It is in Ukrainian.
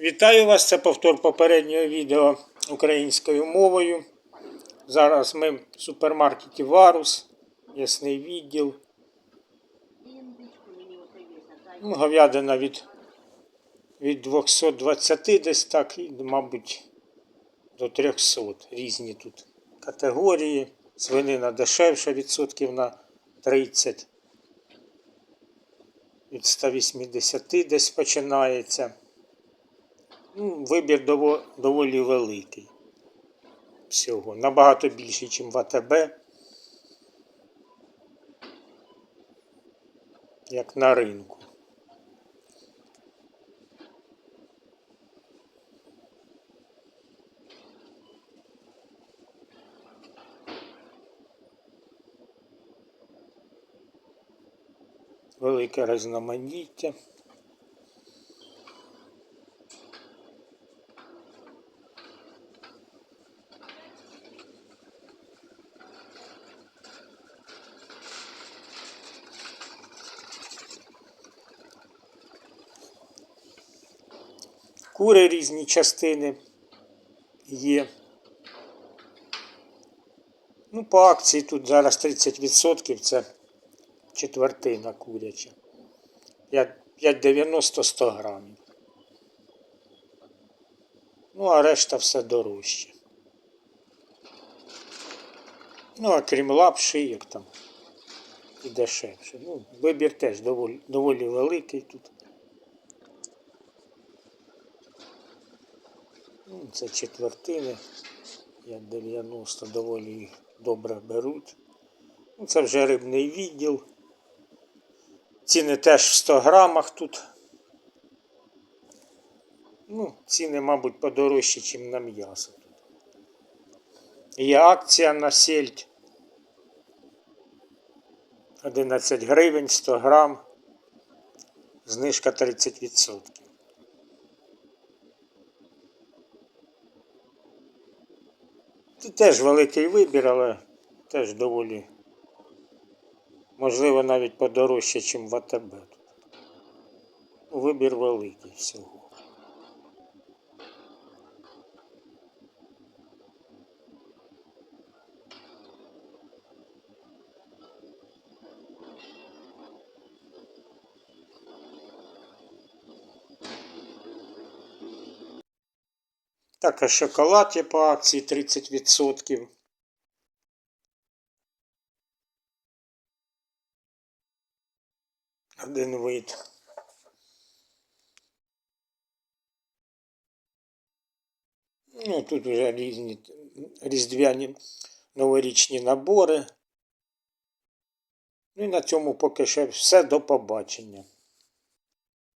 Вітаю вас! Це повтор попереднього відео українською мовою. Зараз ми в супермаркеті Варус, ясний відділ. Ну, говядина від, від 220 десь так, і, мабуть, до 300. Різні тут категорії. Свинина дешевша відсотків на 30. Від 180 десь починається. Ну, вибір дово- доволі великий всього. Набагато більший, ніж в АТБ. Як на ринку. Велике різноманіття. Кури різні частини є. Ну, по акції тут зараз 30% це четвертина куряча. 5,90 100 грамів. Ну, а решта все дорожче. Ну, а крім лапши, як там і дешевше. Ну, вибір теж доволі, доволі великий тут. Ну, це четвертини. 5,90 доволі їх добре беруть. Ну, це вже рибний відділ. Ціни теж в 100 грамах тут. Ну, ціни, мабуть, подорожчі, ніж на м'ясо. Є акція на сельдь. 11 гривень 100 грам. Знижка 30%. Тут теж великий вибір, але теж доволі, можливо, навіть подорожче, ніж в АТБ. Вибір великий всього. Так, а шоколад є по акції 30%. Один вид. Ну, тут вже різні різдвяні новорічні набори. Ну і на цьому поки що все до побачення.